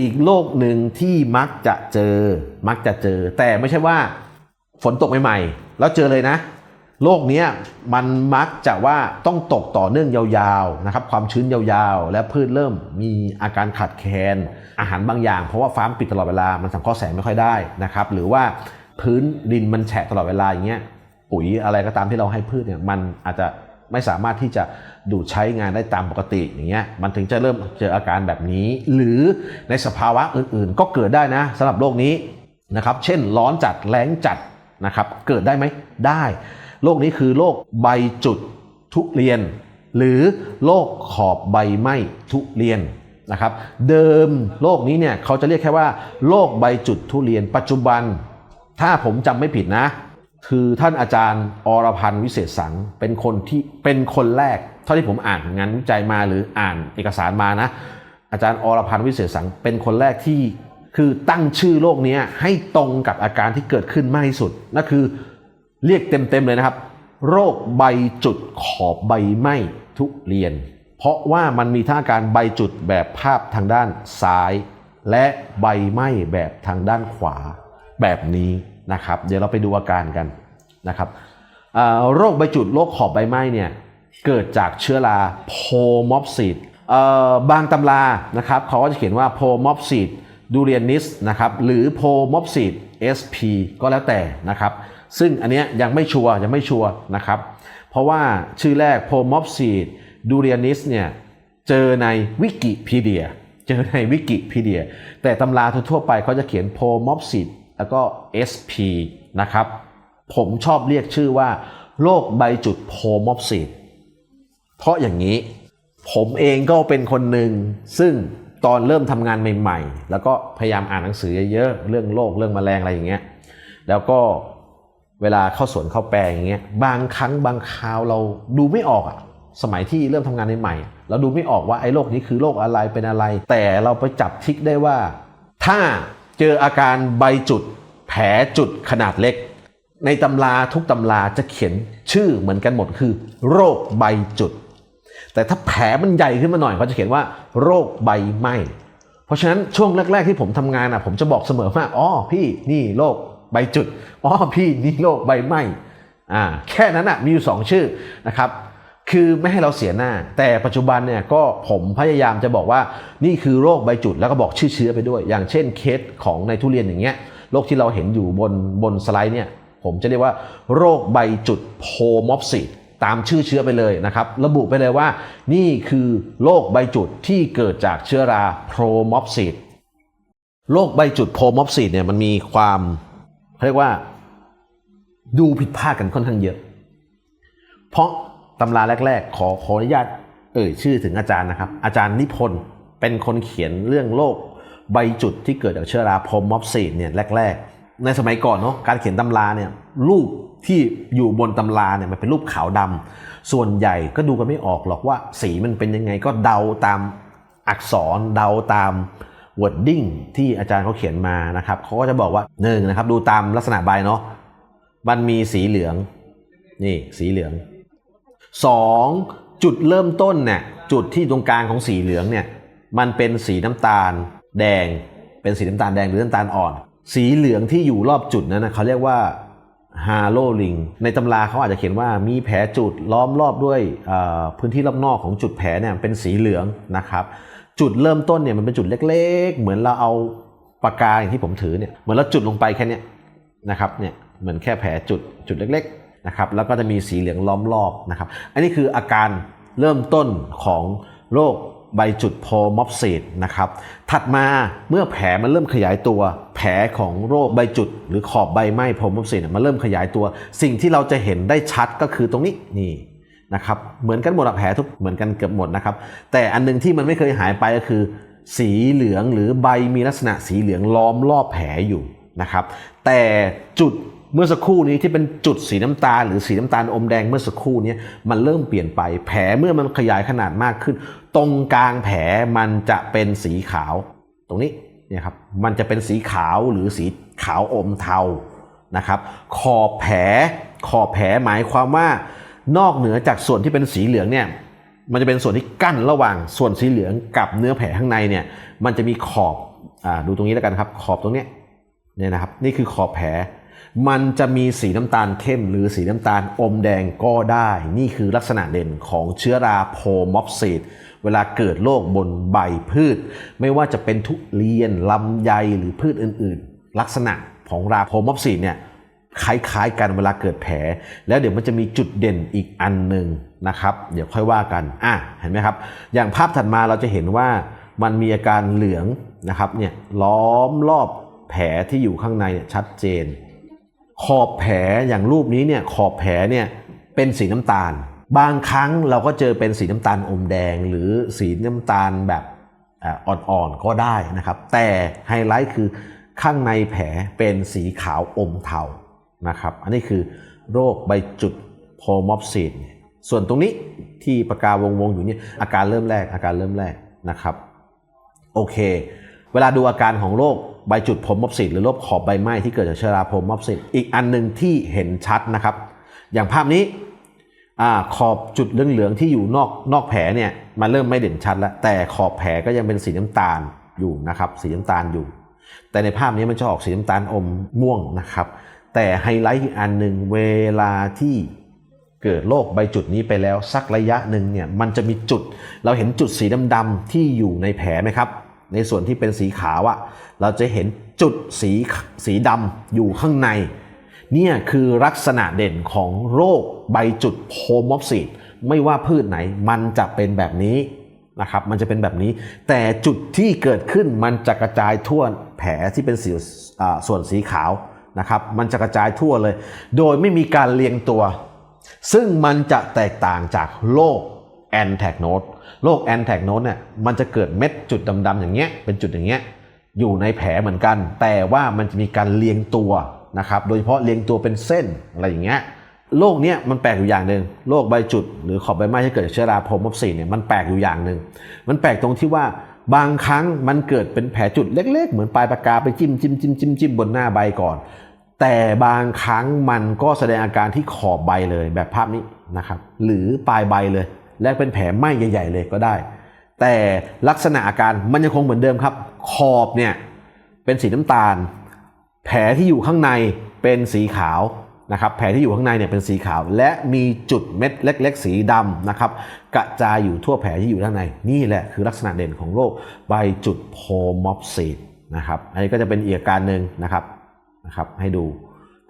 อีกโรคหนึ่งที่มักจะเจอ มักจะเจอ แต่ไม่ใช่ว่าฝนตกใหม่ๆ แล้วเจอเลยนะ โรคเนี้ยมันมักจะว่าต้องตกต่อเนื่องยาวๆนะครับ ความชื้นยาวๆ และพืชเริ่มมีอาการขาดแคลนอาหารบางอย่าง เพราะว่าฟ้าปิดตลอดเวลา มันสังเคราะห์แสงไม่ค่อยได้นะครับ หรือว่าพื้นดินมันแฉะตลอดเวลาอย่างเงี้ย ปุ๋ยอะไรก็ตามที่เราให้พืชเนี่ย มันอาจจะ ไม่สามารถที่จะดูดใช้งานได้ตามปกติอย่างเงี้ยมันถึงจะเริ่มเจออาการแบบนี้ หรือในสภาวะอื่นๆ ก็เกิดได้นะสำหรับโรคนี้นะครับเช่นร้อนจัดแล้งจัดนะครับเกิดได้ไหมได้โรคนี้คือโรคใบจุดทุเรียน หรือโรคขอบใบไหม้ทุเรียนนะครับเดิมโรคนี้เนี่ยเขาจะเรียกแค่ว่าโรคใบจุดทุเรียน ปัจจุบัน ถ้าผมจำไม่ผิดนะ คือท่านอาจารย์อรพันธ์วิเศษสังเป็นคนที่เป็นคนแรก เท่าที่ผมอ่านงานวิจัยมาหรืออ่านเอกสารมานะ อาจารย์อรพันธ์วิเศษสังเป็นคนแรกที่คือตั้งชื่อโรคนี้ให้ตรงกับอาการที่เกิดขึ้นมากที่สุดนั่นคือเรียกเต็มๆเลยนะครับ โรคใบจุดขอบใบไหม้ทุเรียน เพราะว่ามันมีทั้งอาการใบจุดแบบภาพทางด้านซ้าย และใบไหม้แบบทางด้านขวา แบบนี้นะครับ เดี๋ยวเราไปดูอาการกันนะครับโรคใบจุดโรคขอบใบไม้เนี่ยเกิดจากเชื้อราโพมอปซิดบางตำรานะครับเขาก็จะเขียนว่าโพมอปซิดดูเรียนิสนะครับหรือโพมอปซิด SP ก็แล้วแต่นะครับ ซึ่งอันเนี้ยยังไม่ชัวร์ยังไม่ชัวร์นะครับ เพราะว่าชื่อแรกโพมอปซิดดูเรียนิสเนี่ยเจอในวิกิพีเดีย เจอในวิกิพีเดีย แต่ตำราทั่วไปเขาจะเขียนโพมอปซิด แล้วก็ SP นะครับ ผมชอบเรียกชื่อว่าโรคใบจุดโพมอปซิดเพราะอย่างนี้ ผมเองก็เป็นคนหนึ่งซึ่งตอนเริ่มทำงานใหม่ๆ แล้วก็พยายามอ่านหนังสือเยอะๆ เรื่องโรคเรื่องแมลงอะไรอย่างเงี้ย แล้วก็เวลาเข้าสวนเข้าแปลงอย่างเงี้ย บางครั้งบางคราวเราดูไม่ออกอะสมัยที่เริ่มทำงานใหม่ๆเราดูไม่ออกว่าไอ้โรคนี้คือโรคอะไรเป็นอะไร แต่เราไปจับทิกได้ว่า ถ้า เจออาการใบจุด แผลจุดขนาดเล็ก ในตำราทุกตำราจะเขียนชื่อเหมือนกันหมดคือ โรคใบจุด แต่ถ้าแผลมันใหญ่ขึ้นมาหน่อยเขาจะเขียนว่า โรคใบไหมเพราะฉะนั้นช่วงแรก ๆ ที่ผมทำงานอะผมจะบอกเสมอว่าอ๋อพี่นี่โรคใบจุดอ๋อพี่นี่โรคใบไหมอ่าแค่นั้นอะมีอยู่สองชื่อนะครับ คือไม่ให้เราเสียหน้า แต่ปัจจุบันเนี่ยก็ผมพยายามจะบอกว่านี่คือโรคใบจุดแล้วก็บอกชื่อเชื้อไปด้วย อย่างเช่นเคสของในทุเรียนอย่างเงี้ยโรคที่เราเห็นอยู่บนบนสไลด์เนี่ยผมจะเรียกว่าโรคใบจุดโพมอปซิดตามชื่อเชื้อไปเลยนะครับ ระบุไปเลยว่า นี่คือโรคใบจุดที่เกิดจากเชื้อราโพมอปซิดโรคใบจุดโพมอปซิดเนี่ยมันมีความเรียกว่าดูผิดพลาดกันค่อนข้างเยอะ เพราะ ตำราแรก ๆ ขอขออนุญาตเอ่ยชื่อถึงอาจารย์นะครับ อาจารย์นิพนธ์เป็นคนเขียนเรื่องโรคใบจุดที่เกิดจากเชื้อราโพมอปซีดเนี่ยแรก ๆ ในสมัยก่อนเนาะการเขียนตำราเนี่ยรูปที่อยู่บนตำราเนี่ยมันเป็นรูปขาวดำส่วนใหญ่ก็ดูกันไม่ออกหรอกว่าสีมันเป็นยังไงก็เดาตามอักษรเดาตาม wording ที่อาจารย์เขาเขียนมานะครับเขาก็จะบอกว่าหนึ่งนะครับดูตามลักษณะใบเนาะมันมีสีเหลืองนี่สีเหลือง สองจุดเริ่มต้นเนี่ยจุดที่ตรงกลางของสีเหลืองเนี่ยมันเป็นสีน้ำตาล แดง เป็นสีน้ำตาลแดงหรือน้ำตาลอ่อน สีเหลืองที่อยู่รอบจุดนั้นนะเขาเรียกว่าฮาโลลิงในตำราเขาอาจจะเขียนว่ามีแผลจุดล้อมรอบด้วยพื้นที่รอบนอกของจุดแผลเนี่ยเป็นสีเหลืองนะครับจุดเริ่มต้นเนี่ยมันเป็นจุดเล็ก ๆ เหมือนเราเอาปากกาอย่างที่ผมถือเนี่ยเหมือนเราจุดลงไปแค่นี้นะครับเนี่ยเหมือนแค่แผลจุดจุดเล็ก ๆ นะครับแล้วก็จะมีสีเหลืองล้อมรอบนะครับ อันนี้คืออาการเริ่มต้นของโรคใบจุดโพมอปซีดนะครับ ถัดมาเมื่อแผลมันเริ่มขยายตัว แผลของโรคใบจุด หรือขอบใบไหม้โพมอปซีดมันเริ่มขยายตัว สิ่งที่เราจะเห็นได้ชัดก็คือตรงนี้นี่นะครับ เหมือนกันหมดแผลทุกเหมือนกันเกือบหมดนะครับ แต่อันหนึงที่มันไม่เคยหายไปก็คือ สีเหลืองหรือใบมีลักษณะสีเหลืองล้อมรอบแผลอยู่นะครับ แต่จุด เมื่อสักครู่นี้ที่เป็นจุดสีน้ำตาลหรือสีน้ำตาลอมแดงเมื่อสักครู่นี้มันเริ่มเปลี่ยนไป แผลเมื่อมันขยายขนาดมากขึ้น ตรงกลางแผลมันจะเป็นสีขาว ตรงนี้เนี่ยครับมันจะเป็นสีขาวหรือสีขาวอมเทานะครับ ขอบแผลขอบแผลหมายความว่านอกเหนือจากส่วนที่เป็นสีเหลืองเนี่ยมันจะเป็นส่วนที่กั้นระหว่างส่วนสีเหลืองกับเนื้อแผลข้างในเนี่ยมันจะมีขอบอดูตรงนี้แล้วกันครับ ขอบตรงนี้เนี่ยนะครับ นี่คือขอบแผล มันจะมีสีน้ำตาลเข้มหรือสีน้ำตาลอมแดงก็ได้ นี่คือลักษณะเด่นของเชื้อราโพมอปซีดเวลาเกิดโรคบนใบพืช ไม่ว่าจะเป็นทุเรียนลำไยหรือพืชอื่นๆ ลักษณะของราโพมอปซีดเนี่ยคล้ายๆกันเวลาเกิดแผล แล้วเดี๋ยวมันจะมีจุดเด่นอีกอันหนึ่งนะครับ เดี๋ยวค่อยว่ากันอะเห็นไหมครับ อย่างภาพถัดมาเราจะเห็นว่ามันมีอาการเหลืองนะครับเนี่ยล้อมรอบแผลที่อยู่ข้างในเนี่ยชัดเจน ขอบแผลอย่างรูปนี้เนี่ยขอบแผลเนี่ยเป็นสีน้ำตาล บางครั้งเราก็เจอเป็นสีน้ำตาลอมแดง หรือสีน้ำตาลแบบอ่อนๆก็ได้นะครับ แต่ไฮไลท์คือข้างในแผลเป็นสีขาวอมเทานะครับ อันนี้คือโรคใบจุดโพมอปซีดส่วนตรงนี้ที่ปากกาวงๆอยู่เนี่ยอาการเริ่มแรกอาการเริ่มแรกนะครับโอเค เวลาดูอาการของโรค ใบจุดผมมอบสิทหรือโรคขอบใบไหม้ที่เกิดจากเชื้อราผมมอบสิทอีกอันหนึ่งที่เห็นชัดนะครับ อย่างภาพนี้ขอบจุดเหลืองๆที่อยู่นอกนอกแผลเนี่ยมันเริ่มไม่เด่นชัดแล้วแต่ขอบแผลก็ยังเป็นสีน้ำตาลอยู่นะครับ สีน้ำตาลอยู่ แต่ในภาพนี้มันจะออกสีน้ำตาลอมม่วงนะครับ แต่ไฮไลท์อีกอันหนึ่งเวลาที่เกิดโรคใบจุดนี้ไปแล้วสักระยะหนึ่งเนี่ยมันจะมีจุด เราเห็นจุดสีดำๆที่อยู่ในแผลไหมครับ ในส่วนที่เป็นสีขาวอะเราจะเห็นจุดสีสีดำอยู่ข้างใน เนี่ยคือลักษณะเด่นของโรคใบจุดโพมอปซีดไม่ว่าพืชไหนมันจะเป็นแบบนี้นะครับ มันจะเป็นแบบนี้ แต่จุดที่เกิดขึ้นมันจะกระจายทั่วแผลที่เป็นสีส่วนสีขาวนะครับ มันจะกระจายทั่วเลย โดยไม่มีการเรียงตัว ซึ่งมันจะแตกต่างจากโรค แอนแทกโนดโรคแอนแทกโนดเนี่ยมันจะเกิดเม็ดจุดดำๆอย่างเงี้ยเป็นจุดอย่างเงี้ยอยู่ในแผลเหมือนกัน แต่ว่ามันจะมีการเรียงตัวนะครับโดยเฉพาะเรียงตัวเป็นเส้นอะไรอย่างเงี้ยโรคเนี้ยมันแปลกอยู่อย่างหนึ่งโรคใบจุด หรือขอบใบไม้ที่เกิดจากเชื้อราโพมอปซีเนี่ยมันแปลกอยู่อย่างหนึ่งมันแปลกตรงที่ว่าบางครั้งมันเกิดเป็นแผลจุดเล็ก ๆ เหมือนปลายปากกาไปจิ้มจิ้มจิ้มจิ้มจิ้มบนหน้าใบก่อน แต่บางครั้งมันก็แสดงอาการที่ขอบใบเลยแบบภาพนี้นะครับหรือปลายใบเลย และเป็นแผลไหม้ใหญ่ๆเลยก็ได้ แต่ลักษณะอาการมันยังคงเหมือนเดิมครับ ขอบเนี่ยเป็นสีน้ำตาล แผลที่อยู่ข้างในเป็นสีขาวนะครับ แผลที่อยู่ข้างในเนี่ยเป็นสีขาว และมีจุดเม็ดเล็ก ๆ สีดำนะครับ กระจายอยู่ทั่วแผลที่อยู่ข้างใน นี่แหละคือลักษณะเด่นของโรคใบจุดโพมอปซีดนะครับ อันนี้ก็จะเป็นอีกการหนึ่งนะครับนะครับ ให้ดู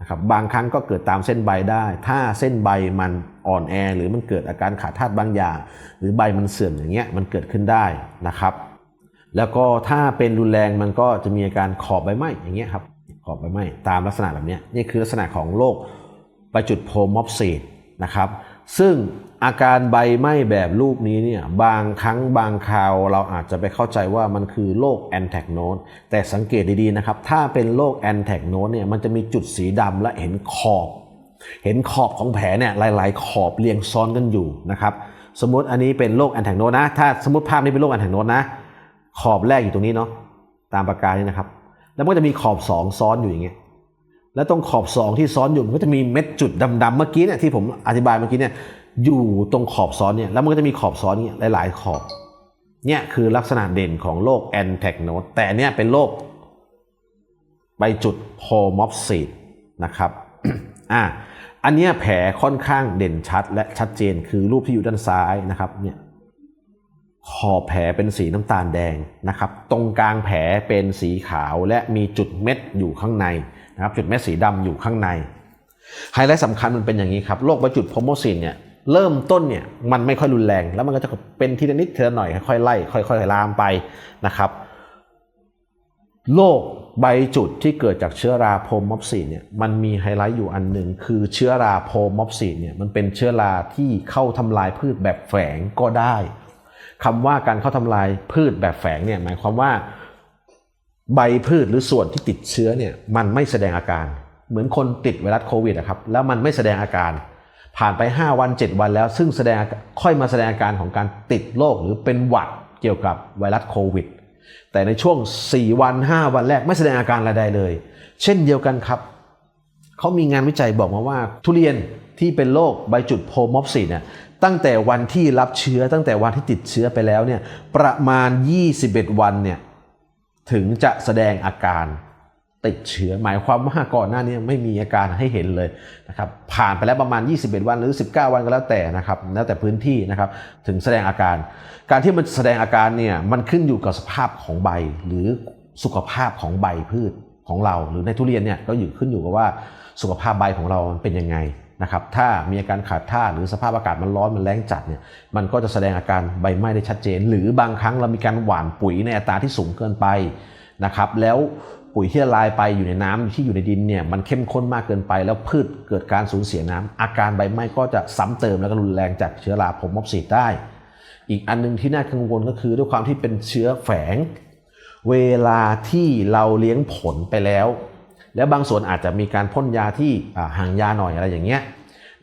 นะครับ บางครั้งก็เกิดตามเส้นใบได้ ถ้าเส้นใบมัน อ่อนแอ หรือมันเกิดอาการขาดธาตุบางอย่าง หรือใบมันเสื่อมอย่างเงี้ยมันเกิดขึ้นได้นะครับ แล้วก็ถ้าเป็นรุนแรงมันก็จะมีอาการขอบใบไหม้อย่างเงี้ยครับขอบใบไหม้ตามลักษณะแบบเนี้ยนี่คือลักษณะของโรคใบจุดโพมอปซีดนะครับ ซึ่งอาการใบไหม้แบบรูปนี้เนี่ยบางครั้งบางคราวเราอาจจะไปเข้าใจว่ามันคือโรคแอนแทกโนดแต่สังเกตดีๆนะครับ ถ้าเป็นโรคแอนแทกโนดเนี่ยมันจะมีจุดสีดำและเห็นขอบ เห็นขอบของแผลเนี่ยหลาย ๆ ขอบเรียงซ้อนกันอยู่นะครับสมมติอันนี้เป็นโรคแอนแทกโนนะ ถ้าสมมติภาพนี้เป็นโรคแอนแทกโนนะ ขอบแรกอยู่ตรงนี้เนาะตามปากกานี่นะครับ แล้วมันก็จะมีขอบ2ซ้อนอยู่อย่างเงี้ยแล้วตรงขอบ2ที่ซ้อนอยู่มันก็จะมีเม็ดจุดดำๆเมื่อกี้เนี่ยที่ผมอธิบายเมื่อกี้เนี่ยอยู่ตรงขอบซ้อนเนี่ยแล้วมันก็จะมีขอบซ้อนเนี่ยหลาย ๆ ขอบเนี่ยคือลักษณะเด่นของโรคแอนแทกโนแต่เนี่ยเป็นโรคใบจุดโพมอปซีดนะครับอะ อันนี้แผลค่อนข้างเด่นชัดและชัดเจนคือรูปที่อยู่ด้านซ้ายนะครับเนี่ยขอบแผลเป็นสีน้ำตาลแดงนะครับ ตรงกลางแผลเป็นสีขาวและมีจุดเม็ดอยู่ข้างในนะครับ จุดเม็ดสีดำอยู่ข้างใน ไฮไลท์สำคัญมันเป็นอย่างนี้ครับโรคประจุดโพโมซินเนี่ยเริ่มต้นเนี่ยมันไม่ค่อยรุนแรง แล้วมันก็จะเป็นทีละนิดทีละหน่อยค่อยๆไล่ค่อยๆลามไปนะครับ โรคใบจุดที่เกิดจากเชื้อราโพมอปซีเนี่ยมันมีไฮไลท์อยู่อันหนึ่งคือเชื้อราโพมอปซีเนี่ยมันเป็นเชื้อราที่เข้าทำลายพืชแบบแฝงก็ได้คำว่าการเข้าทำลายพืชแบบแฝงเนี่ยหมายความว่า ใบพืชหรือส่วนที่ติดเชื้อเนี่ยมันไม่แสดงอาการ เหมือนคนติดไวรัสโควิดนะครับแล้วมันไม่แสดงอาการ ผ่านไป 5 วัน 7 วันแล้ว ซึ่งแสดงค่อยมาแสดงอาการของการติดโรคหรือเป็นหวัดเกี่ยวกับไวรัสโควิด แต่ในช่วง 4 วัน 5 วันแรกไม่แสดงอาการอะไรใดเลย เช่นเดียวกันครับ เขามีงานวิจัยบอกมาว่า ทุเรียนที่เป็นโรคใบจุดโพมอฟซีเนี่ยตั้งแต่วันที่รับเชื้อตั้งแต่วันที่ติดเชื้อไปแล้วเนี่ยประมาณ 21 วันเนี่ยถึงจะแสดงอาการ ติดเชื้อหมายความว่าก่อนหน้านี้ไม่มีอาการให้เห็นเลยนะครับผ่านไปแล้วประมาณ 21 วันหรือ 19 วันก็แล้วแต่นะครับแล้วแต่พื้นที่นะครับถึงแสดงอาการ การที่มันแสดงอาการเนี่ยมันขึ้นอยู่กับสภาพของใบ หรือสุขภาพของใบพืชของเรา หรือในทุเรียนเนี่ยก็อยู่ขึ้นอยู่กับว่าสุขภาพใบของเรามันเป็นยังไงนะครับถ้ามีอาการขาดท่าหรือสภาพอากาศมันร้อนมันแรงจัดเนี่ยมันก็จะแสดงอาการใบไหม้ได้ชัดเจน หรือบางครั้งเรามีการหว่านปุ๋ยในอัตราที่สูงเกินไปนะครับแล้ว ปุ๋ยที่ละลายไปอยู่ในน้ำที่อยู่ในดินเนี่ยมันเข้มข้นมากเกินไป แล้วพืชเกิดการสูญเสียน้ำอาการใบไหม้ก็จะซ้ำเติมแล้วก็รุนแรงจากเชื้อราผมมอบสีได้ อีกอันหนึงที่น่ากังวลก็คือด้วยความที่เป็นเชื้อแฝง เวลาที่เราเลี้ยงผลไปแล้ว แล้วบางส่วนอาจจะมีการพ่นยาที่ห่างยาหน่อยอะไรอย่างเงี้ย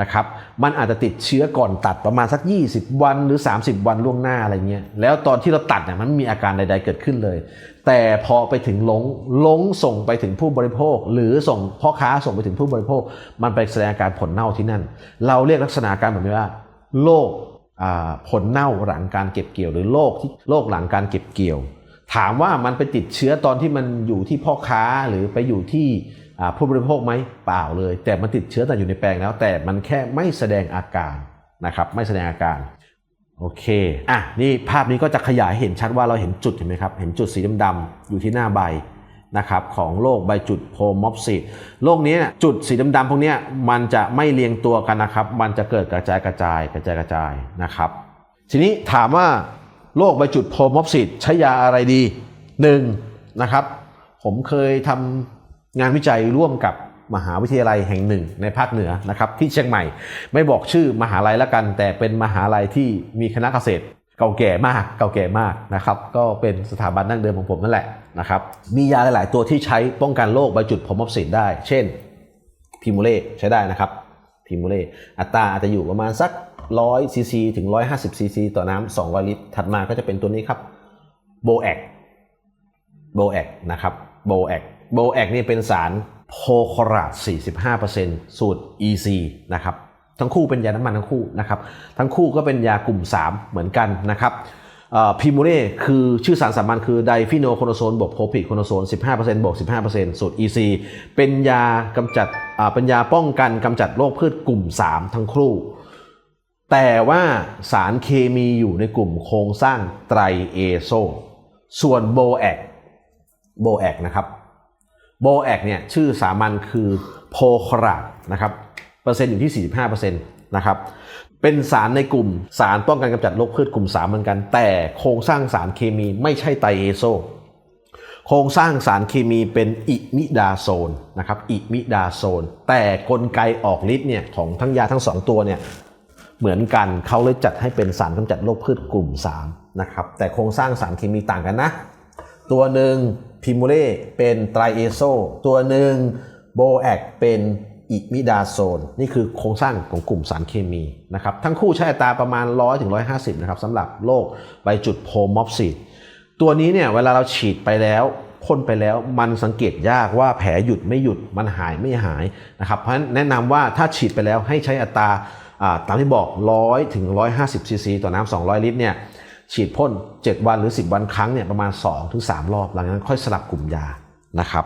นะครับ มันอาจจะติดเชื้อก่อนตัดประมาณสัก 20 วันหรือ 30 วันล่วงหน้าอะไรเงี้ย แล้วตอนที่เราตัดเนี่ยมันไม่มีอาการใด ๆ เกิดขึ้นเลย แต่พอไปถึงลงลงส่งไปถึงผู้บริโภค หรือส่งพ่อค้าส่งไปถึงผู้บริโภค มันไปแสดงอาการผลเน่าที่นั่น เราเรียกลักษณะการแบบนี้ว่าโรคผลเน่าหลังการเก็บเกี่ยว หรือโรคที่โรคหลังการเก็บเกี่ยว ถามว่ามันไปติดเชื้อตอนที่มันอยู่ที่พ่อค้าหรือไปอยู่ที่ ผู้บริโภคไหมเปล่าเลย แต่มันติดเชื้อแต่อยู่ในแปลงแล้ว แต่มันแค่ไม่แสดงอาการนะครับไม่แสดงอาการโอเคอะนี่ภาพนี้ก็จะขยายเห็นชัดว่าเราเห็นจุดเห็นไหมครับเห็นจุดสีดำๆอยู่ที่หน้าใบนะครับของโรคใบจุดโพมอปซิสโรคนี้เนี่ยจุดสีดำๆพวกเนี้ยมันจะไม่เรียงตัวกันนะครับ มันจะเกิดกระจายกระจายกระจายกระจายนะครับ ทีนี้ถามว่าโรคใบจุดโพมอปซิสใช้ยาอะไรดีหนึ่งนะครับผมเคยทำ งานวิจัยร่วมกับมหาวิทยาลัยแห่งหนึ่งในภาคเหนือนะครับที่เชียงใหม่ ไม่บอกชื่อมหาลัยแล้วกัน แต่เป็นมหาลัยที่มีคณะเกษตรเก่าแก่มากเก่าแก่มากนะครับก็เป็นสถาบันดั้งเดิมของผมนั่นแหละนะครับมียาหลาย ๆ ตัวที่ใช้ป้องกันโรคใบจุดโพมอปซิสได้ เช่นพิมูเล่ใช้ได้นะครับพิมูเล่อัตราอาจจะอยู่ประมาณสัก100ซีซีถึง 150ซีซีต่อน้ำ200ลิตร ถัดมาก็จะเป็นตัวนี้ครับโบแอกโบแอกนะครับโบแอก โบแอกนี่เป็นสารโพคลอราด45%สูตร EC นะครับ ทั้งคู่เป็นยาน้ำมันทั้งคู่นะครับ ทั้งคู่ก็เป็นยากลุ่ม 3 เหมือนกันนะครับพิมูเล่คือชื่อสารสามัญคือไดฟิโนโคโนโซนบวกโพพิโคโนโซน 15%บวก 15%สูตร EC เป็นยากำจัดเป็นยาป้องกันกำจัดโรคพืชกลุ่ม 3 ทั้งคู่ แต่ว่าสารเคมีอยู่ในกลุ่มโครงสร้างไตรเอโซ ส่วนโบแอกโบแอกนะครับ โบแอกเนี่ยชื่อสามัญคือโพคราดนะครับเปอร์เซ็นต์อยู่ที่ 45%นะครับเป็นสารในกลุ่มสารป้องกันกำจัดโรคพืชกลุ่ม3เหมือนกัน แต่โครงสร้างสารเคมีไม่ใช่ไตรเอโซ โครงสร้างสารเคมีเป็นอิมิดาโซนนะครับอิมิดาโซน แต่กลไกออกฤทธิ์เนี่ยของทั้งยาทั้งสองตัวเนี่ยเหมือนกันเขาเลยจัดให้เป็นสารกำจัดโรคพืชกลุ่ม3นะครับแต่โครงสร้างสารเคมีต่างกันนะ ตัวหนึ่งพิมูเล่เป็นไตรเอโซตัวหนึ่งโบแอกเป็นอิมิดาโซน นี่คือโครงสร้างของกลุ่มสารเคมีนะครับทั้งคู่ใช้อัตราประมาณ 100ถึงนะครับสำหรับโรคใบจุดโพมอปซิสตัวนี้เนี่ยเวลาเราฉีดไปแล้วพ่นไปแล้วมันสังเกตยากว่าแผลหยุดไม่หยุดมันหายไม่หายนะครับเพราะฉะนั้นแนะนำว่าถ้าฉีดไปแล้วให้ใช้อัตราอ่าตามที่บอก 100ถึง150ซีซีต่อน้ำ200 ลิตรเนี่ย ฉีดพ่น 7 วันหรือ 10 วันครั้งเนี่ยประมาณ 2-3 รอบ หลังจากนั้นค่อยสลับกลุ่มยานะครับ